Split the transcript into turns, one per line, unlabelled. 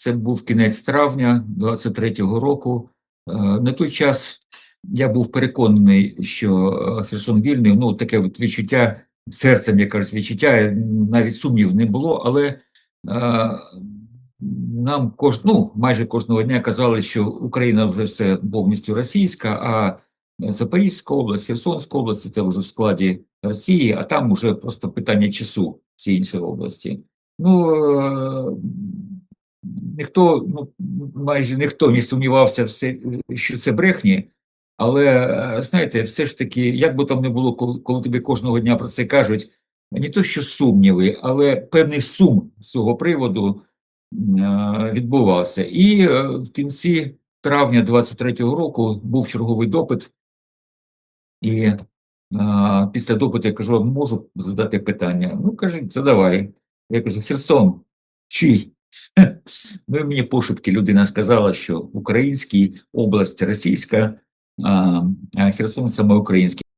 Це був кінець травня 23-го року. Е, На той час я був переконаний, що е, Херсон вільний. Ну, таке от відчуття серцем, як кажуть, відчуття, навіть сумнів не було, але е, нам кож, ну, майже кожного дня казали, що Україна вже все повністю російська, а Запорізька область, Херсонська область це вже в складі Росії, а там вже просто питання часу інші області. Ну, е, ніхто, ну, майже ніхто не сумнівався, що це брехні, але е, знаєте, все ж таки, як би там не було, коли, тобі кожного дня про це кажуть, не то що сумніви, але певний сум з цього приводу е, відбувався. І е, в кінці травня 23-го року був черговий допит, і після допиту я кажу, можу задати питання. Ну, кажуть, задавай. Я кажу, Херсон, чий? Ну, мені пошепки людина сказала, що український область російська, а Херсон саме український.